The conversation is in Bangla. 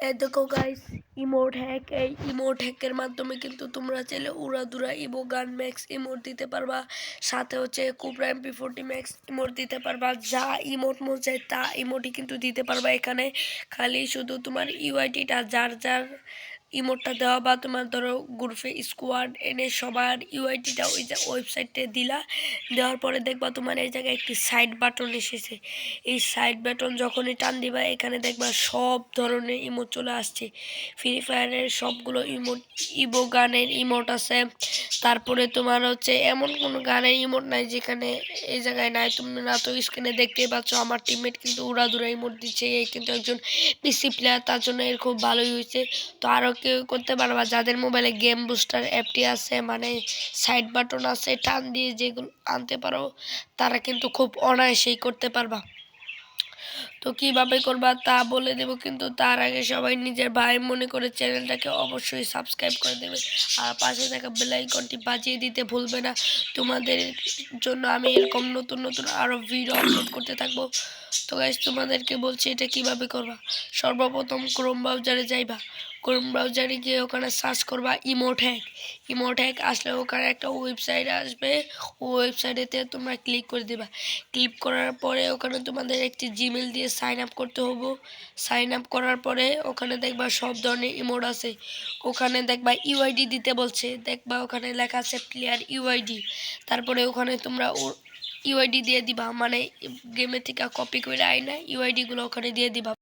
দেখো গাইস ইমোট হ্যাক এই ইমোট হ্যাকের মাধ্যমে কিন্তু তোমরা চাইলে উড়াদুরা ইমো গান ম্যাক্স ইমোট দিতে পারবা। সাথে হচ্ছে কুবরা এমপি ফোরটি ম্যাক্স ইমোট দিতে পারবা। যা ইমোট মন চায় তা ইমোটই কিন্তু দিতে পারবা এখানে। খালি শুধু তোমার ইউআইটিটা যার যার ইমোটটা দেওয়া বা তোমার ধরো গ্রুপে স্কোয়াড এনে সবার ইউআইটিটা ওই যে ওয়েবসাইটে দিলা। দেওয়ার পরে দেখবা তোমার এই জায়গায় একটি সাইড বাটন এসেছে। এই সাইড বাটন যখনই টান দিবা, এখানে দেখবা সব ধরনের ইমোট চলে আসছে। ফ্রি ফায়ারের সবগুলো ইমোট ইবো গানের ইমোট আছে। তারপরে তোমার হচ্ছে এমন কোনো গানের ইমোট নাই যেখানে এই জায়গায় নাই। তুমি না তো স্ক্রিনে দেখতেই পাচ্ছ, আমার টিমমেট কিন্তু উড়াদুরা ইমোট দিচ্ছে এই কিন্তু একজন পিসি প্লেয়ার তার জন্য এর খুব ভালোই হয়েছে। তো আরও কেউ করতে পারবা যাদের মোবাইলে গেম বুস্টার অ্যাপটি আছে মানে সাইড বাটন আছে, টান দিয়ে যেগুলো আনতে পারো, তারা কিন্তু খুব অনায়াসেই করতে পারবা। তো কীভাবে করবা তা বলে দেব, কিন্তু তার আগে সবাই নিজের ভাই মনে করে চ্যানেলটাকে অবশ্যই সাবস্ক্রাইব করে দেবে। আর পাশে থাকা বেলাইকনটি বাজিয়ে দিতে ভুলবে না। তোমাদের জন্য আমি এরকম নতুন নতুন আরও ভিডিও আপলোড করতে থাকব। তো গাইজ তোমাদেরকে বলছি এটা কীভাবে করবা? সর্বপ্রথম ক্রোম ব্রাউজারে যাইবা। ক্রোম ব্রাউজারে গিয়ে ওখানে সার্চ করবা ইমোট হ্যাক ইমোট হ্যাক আসলে ওখানে একটা ওয়েবসাইট আসবে। ওয়েবসাইটেতে তোমরা ক্লিক করে দেবা। ক্লিক করার পরে ওখানে তোমাদের একটি জিমেল দিয়ে সাইন আপ করতে হব। সাইন আপ করার পরে ওখানে দেখবা সব ধরনের ইমোট আছে। ওখানে দেখবা ইউআইডি দিতে বলছে। দেখবা ওখানে লেখা আছে প্লেয়ার ইউআইডি তারপরে ওখানে তোমরা ইউআইডি দিয়ে দিবা। মানে গেমের থেকে কপি করে আয় না ইউআইডিগুলো ওখানে দিয়ে দিবা।